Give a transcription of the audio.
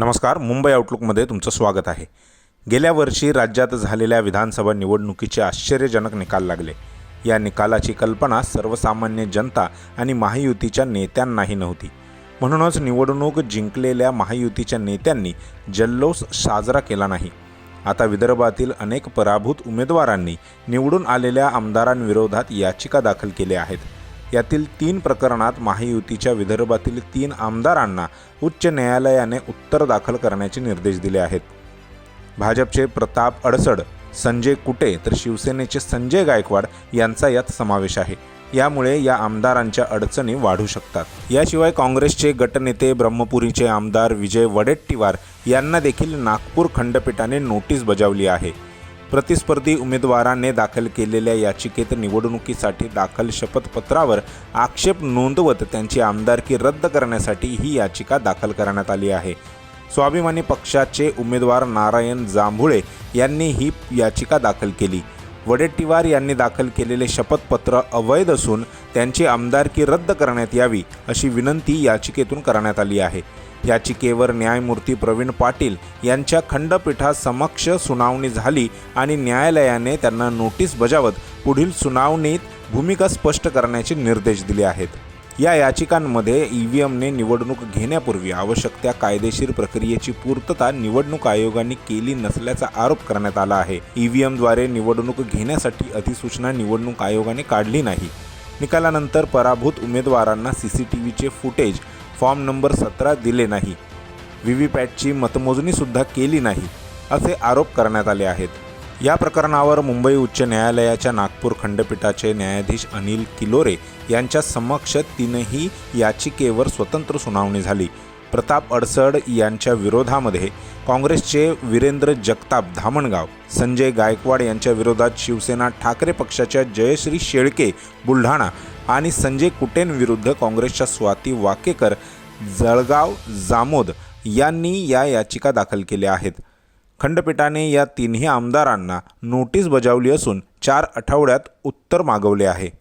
नमस्कार मुंबई आउटलुकमध्ये तुमचं स्वागत आहे. गेल्या वर्षी राज्यात झालेल्या विधानसभा निवडणुकीचे आश्चर्यजनक निकाल लागले. या निकालाची कल्पना सर्वसामान्य जनता आणि महायुतीच्या नेत्यांनाही नव्हती. म्हणूनच निवडणूक जिंकलेल्या महायुतीच्या नेत्यांनी जल्लोष साजरा केला नाही. आता विदर्भातील अनेक पराभूत उमेदवारांनी निवडून आलेल्या आमदारांविरोधात याचिका दाखल केल्या आहेत. यातील तीन प्रकरणात महायुतीच्या विदर्भातील तीन आमदारांना उच्च न्यायालयाने उत्तर दाखल करण्याचे निर्देश दिले आहेत. भाजपचे प्रताप अडसड संजय कुटे तर शिवसेनेचे संजय गायकवाड यांचा यात समावेश आहे. यामुळे या आमदारांच्या अडचणी वाढू शकतात. याशिवाय काँग्रेसचे गटनेते ब्रह्मपुरीचे आमदार विजय वडेट्टीवार यांना देखील नागपूर खंडपीठाने नोटीस बजावली आहे. प्रतिस्पर्धी उमेदवाराने दाखल केलेल्या याचिकेत निवडणुकीसाठी दाखल शपथपत्रावर आक्षेप नोंदवत त्यांची आमदारकी रद्द करण्यासाठी ही याचिका दाखल करण्यात आली आहे. स्वाभिमानी पक्षाचे उमेदवार नारायण जांभुळे यांनी ही याचिका दाखल केली. वडेट्टीवार यांनी दाखल केलेले शपथपत्र अवैध असून त्यांची आमदारकी रद्द करण्यात यावी अशी विनंती याचिकेतून करण्यात आली आहे. याचिकेवर न्यायमूर्ती प्रवीण पाटील यांच्या खंडपीठासमक्ष सुनावणी झाली आणि न्यायालयाने त्यांना नोटीस बजावत पुढील सुनावणीत भूमिका स्पष्ट करण्याचे निर्देश दिले आहेत. या याचिकांमध्ये ई व्ही एमने निवडणूक घेण्यापूर्वी आवश्यक त्या कायदेशीर प्रक्रियेची पूर्तता निवडणूक आयोगाने केली नसल्याचा आरोप करण्यात आला आहे. ई व्ही एमद्वारे निवडणूक घेण्यासाठी अधिसूचना निवडणूक आयोगाने काढली नाही. निकालानंतर पराभूत उमेदवारांना सी सी टी व्हीचे फुटेज फॉर्म नंबर सतरा दिले नाही. व्ही व्ही पॅटची मतमोजणीसुद्धा केली नाही असे आरोप करण्यात आले आहेत. या प्रकरणावर मुंबई उच्च न्यायालयाच्या नागपूर खंडपीठाचे न्यायाधीश अनिल किलोरे यांच्या समक्ष तीनही याचिकेवर स्वतंत्र सुनावणी झाली. प्रताप अडसड यांच्या विरोधामध्ये काँग्रेसचे वीरेंद्र जगताप धामणगाव संजय गायकवाड यांच्या विरोधात शिवसेना ठाकरे पक्षाच्या जयश्री शेळके बुलढाणा आणि संजय कुटेंविरुद्ध काँग्रेसच्या स्वाती वाकेकर जळगाव जामोद यांनी या याचिका दाखल केल्या आहेत. खंडपीठाने या तिन्ही आमदारांना नोटीस बजावली असून चार आठवड्यात उत्तर मागवले आहे.